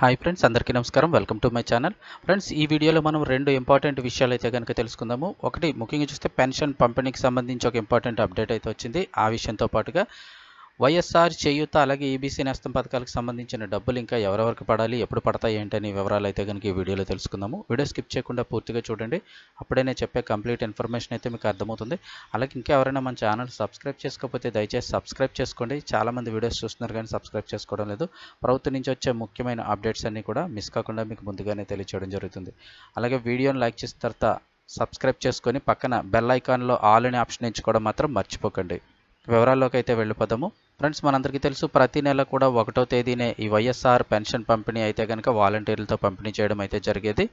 Hi friends అందరికీ నమస్కారం. Welcome to my channel friends ఈ వీడియోలో మనం రెండు ఇంపార్టెంట్ విషయాలు అయితే కనుక తెలుసుకుందాము. ఒకటి ముఖ్యంగా చూస్తే పెన్షన్ పంపిణీకి సంబంధించి ఒక ఇంపార్టెంట్ అప్డేట్ అయితే వచ్చింది. ఆ విషయంతో పాటుగా వైఎస్ఆర్ చేయూత అలాగే ఈబీసీ నేస్తం పథకాలకు సంబంధించిన డబ్బులు ఇంకా ఎవరెవరికి పడాలి ఎప్పుడు పడతాయి ఏంటనే వివరాలు అయితే కనుక ఈ వీడియోలో తెలుసుకుందాము. వీడియో స్కిప్ చేయకుండా పూర్తిగా చూడండి. అప్పుడే నేను చెప్పే కంప్లీట్ ఇన్ఫర్మేషన్ అయితే మీకు అర్థమవుతుంది. అలాగే ఇంకా ఎవరైనా మన ఛానల్ సబ్స్క్రైబ్ చేసుకోకపోతే దయచేసి సబ్స్క్రైబ్ చేసుకోండి. చాలామంది వీడియోస్ చూస్తున్నారు కానీ సబ్స్క్రైబ్ చేసుకోవడం లేదు. ప్రభుత్వం నుంచి వచ్చే ముఖ్యమైన అప్డేట్స్ అన్నీ కూడా మిస్ కాకుండా మీకు ముందుగానే తెలియచేయడం జరుగుతుంది. అలాగే వీడియోని లైక్ చేసిన తర్వాత సబ్స్క్రైబ్ చేసుకొని పక్కన బెల్ ఐకాన్లో ఆల్ అనే ఆప్షన్ ఎంచుకోవడం మాత్రం మర్చిపోకండి. వివరాల్లోకి అయితే వెళ్ళిపోదాము. ఫ్రెండ్స్ మనందరికీ తెలుసు ప్రతి నెల కూడా ఒకటో తేదీనే ఈ వైఎస్ఆర్ పెన్షన్ పంపిణీ అయితే కనుక వాలంటీర్లతో పంపిణీ చేయడం అయితే జరిగేది.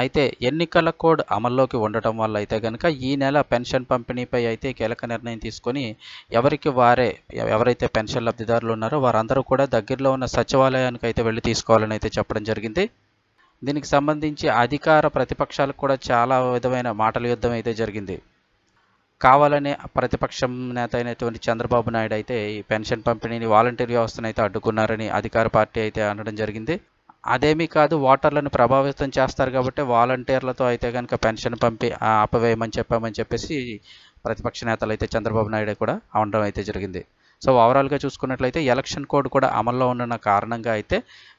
అయితే ఎన్నికల కోడ్ అమల్లోకి ఉండటం వల్ల అయితే కనుక ఈ నెల పెన్షన్ పంపిణీపై అయితే కీలక నిర్ణయం తీసుకొని ఎవరికి వారే ఎవరైతే పెన్షన్ లబ్ధిదారులు ఉన్నారో వారందరూ కూడా దగ్గరలో ఉన్న సచివాలయానికి అయితే వెళ్ళి తీసుకోవాలని అయితే చెప్పడం జరిగింది. దీనికి సంబంధించి అధికార ప్రతిపక్షాలకు కూడా చాలా విధమైన మాటల యుద్ధం అయితే జరిగింది. కావాలనే ప్రతిపక్షం నేత అయినటువంటి చంద్రబాబు నాయుడు అయితే ఈ పెన్షన్ పంపిణీని వాలంటీర్ వ్యవస్థను అయితే అడ్డుకున్నారని అధికార పార్టీ అయితే అనడం జరిగింది. అదేమీ కాదు ఓటర్లను ప్రభావితం చేస్తారు కాబట్టి వాలంటీర్లతో అయితే కనుక పెన్షన్ పంపి ఆపవేయమని చెప్పామని చెప్పేసి ప్రతిపక్ష నేతలు అయితే చంద్రబాబు నాయుడు కూడా అనడం అయితే జరిగింది. సో ఓవరాల్గా చూసుకున్నట్లయితే ఎలక్షన్ కోడ్ కూడా అమల్లో ఉన్న కారణంగా అయితే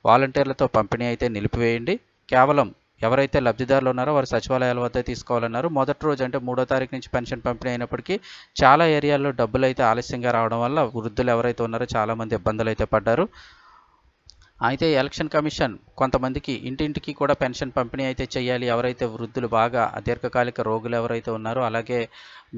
వాలంటీర్లతో పంపిణీ అయితే నిలిపివేయండి. కేవలం ఎవరైతే లబ్ధిదారులు ఉన్నారో వారు సచివాలయాల వద్ద తీసుకోవాలన్నారు. మొదటి రోజు అంటే మూడో తారీఖు నుంచి పెన్షన్ పంపిణీ అయినప్పటికీ చాలా ఏరియాల్లో డబ్బులు అయితే ఆలస్యంగా రావడం వల్ల వృద్ధులు ఎవరైతే ఉన్నారో చాలామంది ఇబ్బందులు అయితే పడ్డారు. అయితే ఎలక్షన్ కమిషన్ కొంతమందికి ఇంటింటికి కూడా పెన్షన్ పంపిణీ అయితే చేయాలి. ఎవరైతే వృద్ధులు బాగా దీర్ఘకాలిక రోగులు ఎవరైతే ఉన్నారో అలాగే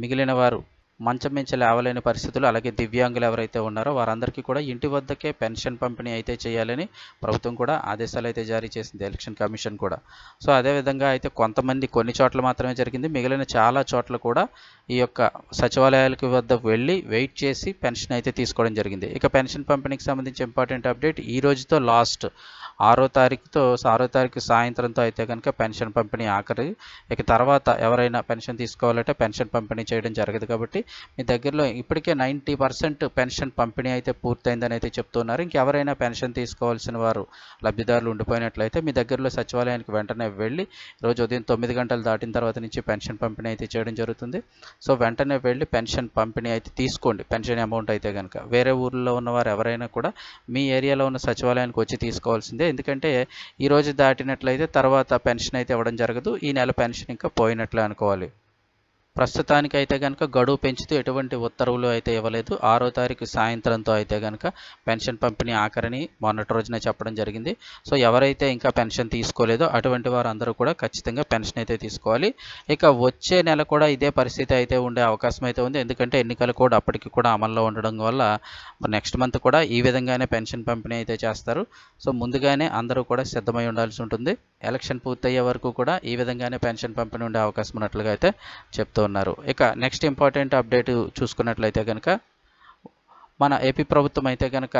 మిగిలిన వారు మంచం మించి లేవలేని పరిస్థితులు అలాగే దివ్యాంగులు ఎవరైతే ఉన్నారో వారందరికీ కూడా ఇంటి వద్దకే పెన్షన్ పంపిణీ అయితే చేయాలని ప్రభుత్వం కూడా ఆదేశాలు అయితే జారీ చేసింది ఎలక్షన్ కమిషన్ కూడా. సో అదేవిధంగా అయితే కొంతమంది కొన్ని చోట్ల మాత్రమే జరిగింది. మిగిలిన చాలా చోట్ల కూడా ఈ యొక్క సచివాలయాలకి వద్ద వెళ్ళి వెయిట్ చేసి పెన్షన్ అయితే తీసుకోవడం జరిగింది. ఇక పెన్షన్ పంపిణీకి సంబంధించి ఇంపార్టెంట్ అప్డేట్ ఈ రోజుతో లాస్ట్ ఆరో తారీఖుతో ఆరో తారీఖు సాయంత్రంతో అయితే కనుక పెన్షన్ పంపిణీ ఆఖరి. ఇక తర్వాత ఎవరైనా పెన్షన్ తీసుకోవాలంటే పెన్షన్ పంపిణీ చేయడం జరగదు కాబట్టి మీ దగ్గరలో ఇప్పటికే నైంటీ పర్సెంట్ పెన్షన్ పంపిణీ అయితే పూర్తయిందని అయితే చెప్తున్నారు. ఇంకెవరైనా పెన్షన్ తీసుకోవాల్సిన వారు లబ్ధిదారులు ఉండిపోయినట్లయితే మీ దగ్గరలో సచివాలయానికి వెంటనే వెళ్ళి రోజు ఉదయం తొమ్మిది గంటలు దాటిన తర్వాత నుంచి పెన్షన్ పంపిణీ అయితే చేయడం జరుగుతుంది. సో వెంటనే వెళ్ళి పెన్షన్ పంపిణీ అయితే తీసుకోండి. పెన్షన్ అమౌంట్ అయితే కనుక వేరే ఊర్లో ఉన్నవారు ఎవరైనా కూడా మీ ఏరియాలో ఉన్న సచివాలయానికి వచ్చి తీసుకోవాల్సిందే. ఎందుకంటే ఈ రోజు దాటినట్లయితే తర్వాత పెన్షన్ అయితే ఇవ్వడం జరగదు. ఈ నెల పెన్షన్ ఇంకా పోయినట్లు అనుకోవాలి. ప్రస్తుతానికి అయితే కనుక గడువు పెంచుతూ ఎటువంటి ఉత్తర్వులు అయితే ఇవ్వలేదు. ఆరో తారీఖు సాయంత్రంతో అయితే కనుక పెన్షన్ పంపిణీ ఆఖరిని మొన్నటి రోజున చెప్పడం జరిగింది. సో ఎవరైతే ఇంకా పెన్షన్ తీసుకోలేదో అటువంటి వారు అందరూ కూడా ఖచ్చితంగా పెన్షన్ అయితే తీసుకోవాలి. ఇక వచ్చే నెల కూడా ఇదే పరిస్థితి అయితే ఉండే అవకాశం అయితే ఉంది. ఎందుకంటే ఎన్నికలు కూడా అప్పటికి కూడా అమల్లో ఉండడం వల్ల నెక్స్ట్ మంత్ కూడా ఈ విధంగానే పెన్షన్ పంపిణీ అయితే చేస్తారు. సో ముందుగానే అందరూ కూడా సిద్ధమై ఉండాల్సి ఉంటుంది. ఎలక్షన్ పూర్తయ్యే వరకు కూడా ఈ విధంగానే పెన్షన్ పంపిణీ ఉండే అవకాశం ఉన్నట్లుగా అయితే చెప్తూ ఉన్నారు. ఇక నెక్స్ట్ ఇంపార్టెంట్ అప్డేట్ చూసుకున్నట్లయితే కనుక మన ఏపీ ప్రభుత్వం అయితే కనుక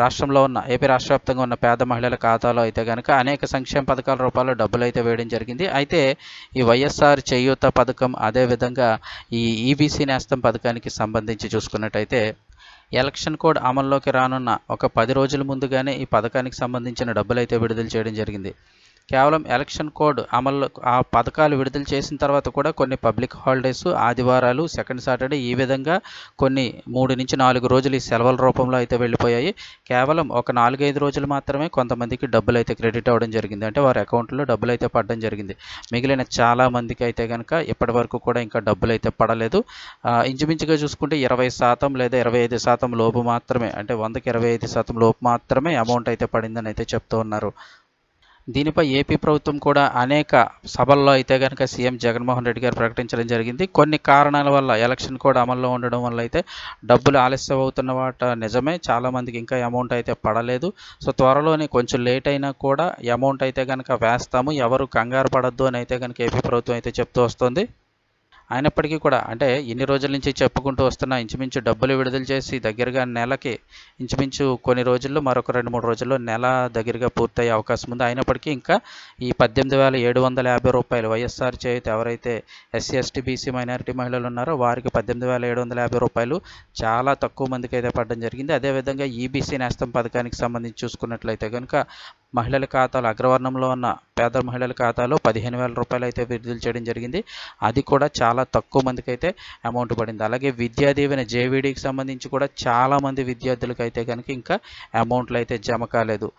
రాష్ట్రంలో ఉన్న ఏపీ రాష్ట్ర వ్యాప్తంగా ఉన్న పేద మహిళల ఖాతాలో అయితే కనుక అనేక సంక్షేమ పథకాల రూపాల్లో డబ్బులు అయితే వేయడం జరిగింది. అయితే ఈ వైఎస్ఆర్ చేయూత పథకం అదేవిధంగా ఈ ఈబీసీ నేస్తం పథకానికి సంబంధించి చూసుకున్నట్టయితే ఎలక్షన్ కోడ్ అమల్లోకి రానున్న ఒక పది రోజుల ముందుగానే ఈ పథకానికి సంబంధించిన డబ్బులైతే విడుదల చేయడం జరిగింది. కేవలం ఎలక్షన్ కోడ్ అమలు ఆ పథకాలు విడుదల చేసిన తర్వాత కూడా కొన్ని పబ్లిక్ హాలిడేస్ ఆదివారాలు సెకండ్ సాటర్డే ఈ విధంగా కొన్ని మూడు నుంచి నాలుగు రోజులు ఈ సెలవుల రూపంలో అయితే వెళ్ళిపోయాయి. కేవలం ఒక నాలుగైదు రోజులు మాత్రమే కొంతమందికి డబ్బులు అయితే క్రెడిట్ అవ్వడం జరిగింది. అంటే వారి అకౌంట్లో డబ్బులు అయితే పడడం జరిగింది. మిగిలిన చాలా మందికి అయితే కనుక ఇప్పటి వరకు కూడా ఇంకా డబ్బులు అయితే పడలేదు ఇంచుమించుగా చూసుకుంటే ఇరవై శాతం లేదా ఇరవై ఐదు శాతం లోపు మాత్రమే అంటే వందకి ఇరవై ఐదు శాతం లోపు మాత్రమే అమౌంట్ అయితే పడిందని అయితే చెప్తూ ఉన్నారు. దీనిపై ఏపీ ప్రభుత్వం కూడా అనేక సభల్లో అయితే కనుక సీఎం జగన్మోహన్ రెడ్డి గారు ప్రకటించడం జరిగింది. కొన్ని కారణాల వల్ల ఎలక్షన్ కూడా అమల్లో ఉండడం వల్ల అయితే డబ్బులు ఆలస్యం అవుతున్న వాట నిజమే. చాలామందికి ఇంకా అమౌంట్ అయితే పడలేదు. సో త్వరలోనే కొంచెం లేట్ అయినా కూడా అమౌంట్ అయితే కనుక వేస్తాము. ఎవరు కంగారు పడద్దు అని అయితే కనుక ఏపీ ప్రభుత్వం అయితే చెప్తూ వస్తుంది. అయినప్పటికీ కూడా అంటే ఇన్ని రోజుల నుంచి చెప్పుకుంటూ వస్తున్న ఇంచుమించు డబ్బులు విడుదల చేసి దగ్గరగా నెలకి ఇంచుమించు కొన్ని రోజుల్లో మరొక రెండు మూడు రోజుల్లో నెల దగ్గరగా పూర్తయ్యే అవకాశం ఉంది. అయినప్పటికీ ఇంకా ఈ పద్దెనిమిది వేల ఏడు వందల యాభై రూపాయలు వైఎస్ఆర్ చేయుత ఎవరైతే ఎస్సీ ఎస్టీ బీసీ మైనారిటీ మహిళలు ఉన్నారో వారికి పద్దెనిమిది వేల ఏడు వందల యాభై రూపాయలు చాలా తక్కువ మందికి అయితే పడడం జరిగింది. అదేవిధంగా ఈబీసీ నేస్తం పథకానికి సంబంధించి చూసుకున్నట్లయితే కనుక మహిళల ఖాతాలు అగ్రవర్ణంలో ఉన్న పేద మహిళల ఖాతాలో పదిహేను వేల రూపాయలు అయితే విడుదల చేయడం జరిగింది. అది కూడా చాలా తక్కువ మందికి అయితే అమౌంట్ పడింది. అలాగే విద్యా దీవెన జేవీడీకి సంబంధించి కూడా చాలా మంది విద్యార్థులకు అయితే కనుక ఇంకా అమౌంట్లు అయితే జమ కాలేదు.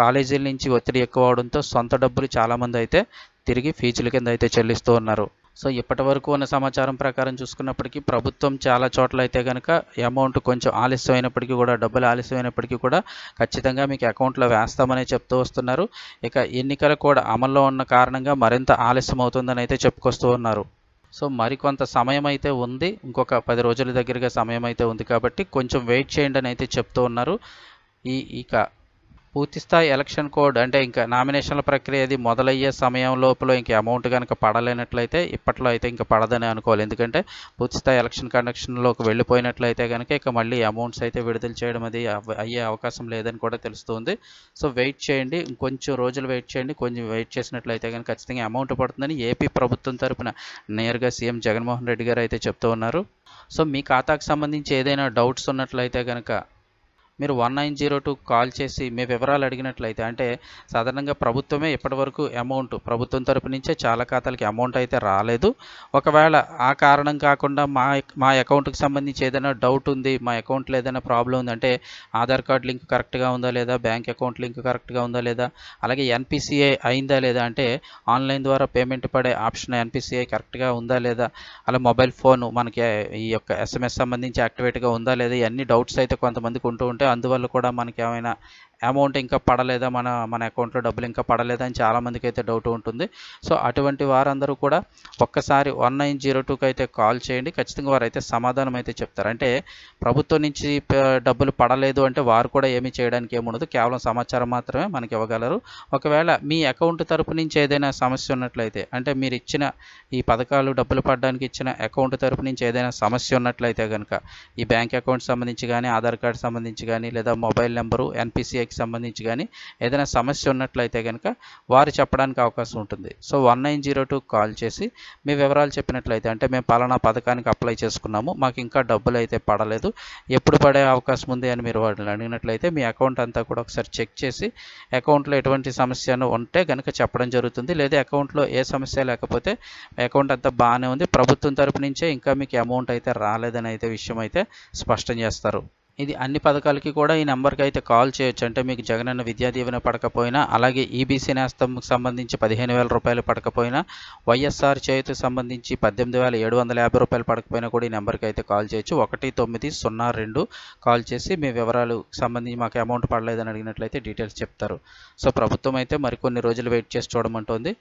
కాలేజీల నుంచి ఒత్తిడి ఎక్కువ అవడంతో సొంత డబ్బులు చాలామంది అయితే తిరిగి ఫీజుల కింద అయితే చెల్లిస్తూ ఉన్నారు. సో ఇప్పటి వరకు ఉన్న సమాచారం ప్రకారం చూసుకున్నప్పటికీ ప్రభుత్వం చాలా చోట్ల అయితే కనుక అమౌంట్ కొంచెం ఆలస్యమైనప్పటికీ కూడా డబ్బులు ఆలస్యమైనప్పటికీ కూడా ఖచ్చితంగా మీకు అకౌంట్లో వేస్తామని చెప్తూ వస్తున్నారు. ఇక ఎన్నికలు కూడా అమల్లో ఉన్న కారణంగా మరింత ఆలస్యం అవుతుందని అయితే చెప్పుకొస్తూ ఉన్నారు. సో మరికొంత సమయం అయితే ఉంది. ఇంకొక పది రోజుల దగ్గరగా సమయం అయితే ఉంది కాబట్టి కొంచెం వెయిట్ చేయండి అని అయితే చెప్తూ ఉన్నారు. ఈ ఇక పూర్తిస్థాయి ఎలక్షన్ కోడ్ అంటే ఇంకా నామినేషన్ల ప్రక్రియ అది మొదలయ్యే సమయం లోపల ఇంక అమౌంట్ కనుక పడలేనట్లయితే ఇప్పట్లో అయితే ఇంకా పడదని అనుకోవాలి. ఎందుకంటే పూర్తిస్థాయి ఎలక్షన్ కండక్షన్లోకి వెళ్ళిపోయినట్లయితే కనుక ఇక మళ్ళీ అమౌంట్స్ అయితే విడుదల చేయడం అది అవ- అయ్యే అవకాశం లేదని కూడా తెలుస్తుంది. సో వెయిట్ చేయండి ఇంకొంచెం రోజులు వెయిట్ చేయండి కొంచెం వెయిట్ చేసినట్లయితే కనుక ఖచ్చితంగా అమౌంట్ పడుతుందని ఏపీ ప్రభుత్వం తరపున నేరుగా సీఎం జగన్మోహన్ రెడ్డి గారు అయితే చెప్తూ ఉన్నారు. సో మీ ఖాతాకు సంబంధించి ఏదైనా డౌట్స్ ఉన్నట్లయితే కనుక మీరు one nine zero two call చేసి మీ వివరాలు అడిగినట్లయితే అంటే సాధారణంగా ప్రభుత్వమే ఇప్పటివరకు అమౌంట్ ప్రభుత్వం తరపు నుంచే చాలా ఖాతాలకి అమౌంట్ అయితే రాలేదు. ఒకవేళ ఆ కారణం కాకుండా మా మా అకౌంట్కి సంబంధించి ఏదైనా డౌట్ ఉంది మా అకౌంట్లో ఏదైనా ప్రాబ్లం ఉందంటే ఆధార్ కార్డ్ లింక్ కరెక్ట్గా ఉందా లేదా బ్యాంక్ అకౌంట్ లింక్ కరెక్ట్గా ఉందా లేదా అలాగే ఎన్పిసిఐ అయిందా లేదా అంటే ఆన్లైన్ ద్వారా పేమెంట్ పడే ఆప్షన్ ఎన్పిసిఐ కరెక్ట్గా ఉందా లేదా అలా మొబైల్ ఫోన్ మనకి ఈ యొక్క ఎస్ఎంఎస్ సంబంధించి యాక్టివేట్గా ఉందా లేదా ఇవన్నీ డౌట్స్ అయితే కొంతమందికి ఉంటూ ఉంటే అందువల్ల కూడా మనకి ఏమైనా అమౌంట్ ఇంకా పడలేదా? మన మన అకౌంట్లో డబ్బులు ఇంకా పడలేదా అని చాలామందికి అయితే డౌట్ ఉంటుంది. సో అటువంటి వారందరూ కూడా ఒక్కసారి వన్ నైన్ జీరో టూకి అయితే కాల్ చేయండి. ఖచ్చితంగా వారు అయితే సమాధానం అయితే చెప్తారు. అంటే ప్రభుత్వం నుంచి డబ్బులు పడలేదు అంటే వారు కూడా ఏమీ చేయడానికి ఏముండదు కేవలం సమాచారం మాత్రమే మనకి ఇవ్వగలరు. ఒకవేళ మీ అకౌంట్ తరపు నుంచి ఏదైనా సమస్య ఉన్నట్లయితే అంటే మీరు ఇచ్చిన ఈ పథకాలు డబ్బులు పడడానికి ఇచ్చిన అకౌంట్ తరపు నుంచి ఏదైనా సమస్య ఉన్నట్లయితే కనుక ఈ బ్యాంక్ అకౌంట్ సంబంధించి కానీ ఆధార్ కార్డ్ సంబంధించి కానీ లేదా మొబైల్ నెంబరు వారికి సంబంధించి కానీ ఏదైనా సమస్య ఉన్నట్లయితే కనుక వారు చెప్పడానికి అవకాశం ఉంటుంది. So one nine zero two call చేసి మీ వివరాలు చెప్పినట్లయితే అంటే మేము పలానా పథకానికి అప్లై చేసుకున్నాము మాకు ఇంకా డబ్బులు అయితే పడలేదు ఎప్పుడు పడే అవకాశం ఉంది అని మీరు వాళ్ళని అడిగినట్లయితే మీ అకౌంట్ అంతా కూడా ఒకసారి చెక్ చేసి అకౌంట్లో ఎటువంటి సమస్యను ఉంటే కనుక చెప్పడం జరుగుతుంది. లేదా అకౌంట్లో ఏ సమస్య లేకపోతే అకౌంట్ అంతా బాగానే ఉంది. ప్రభుత్వం తరపు నుంచే ఇంకా మీకు అమౌంట్ అయితే రాలేదని అయితే విషయం అయితే స్పష్టం చేస్తారు. ఇది అన్ని పథకాలకి కూడా ఈ నెంబర్కి అయితే కాల్ చేయొచ్చు. అంటే మీకు జగనన్న విద్యా దీవెన పడకపోయినా అలాగే ఈబీసీ నేస్తంకి సంబంధించి పదిహేను వేల రూపాయలు పడకపోయినా వైఎస్ఆర్ చేతికి సంబంధించి పద్దెనిమిది వేల ఏడు వందల యాభై రూపాయలు పడకపోయినా కూడా ఈ నెంబర్కి అయితే కాల్ చేయొచ్చు. ఒకటి తొమ్మిది సున్నా రెండు కాల్ చేసి మీ వివరాలు సంబంధించి మాకు అమౌంట్ పడలేదని అడిగినట్లయితే డీటెయిల్స్ చెప్తారు. సో ప్రభుత్వం అయితే మరికొన్ని రోజులు వెయిట్ చేసి చూడమంటుంది.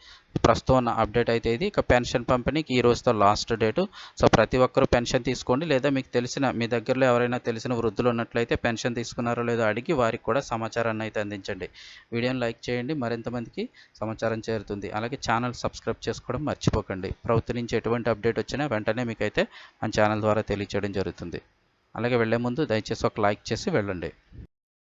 ప్రస్తుతం ఉన్న అప్డేట్ అయితే ఇది. ఇక పెన్షన్ పంపిణీకి ఈ రోజుతో లాస్ట్ డేటు. సో ప్రతి ఒక్కరూ పెన్షన్ తీసుకోండి. లేదా మీకు తెలిసిన మీ దగ్గరలో ఎవరైనా తెలిసిన వృద్ధులు ఉన్నట్లయితే పెన్షన్ తీసుకున్నారో లేదో అడిగి వారికి కూడా సమాచారాన్ని అయితే అందించండి. వీడియోని లైక్ చేయండి మరింత మందికి సమాచారం చేరుతుంది. అలాగే ఛానల్ సబ్స్క్రైబ్ చేసుకోవడం మర్చిపోకండి. ప్రభుత్వం నుంచి ఎటువంటి అప్డేట్ వచ్చినా వెంటనే మీకైతే మన ఛానల్ ద్వారా తెలియచేయడం జరుగుతుంది. అలాగే వెళ్ళే ముందు దయచేసి ఒక లైక్ చేసి వెళ్ళండి.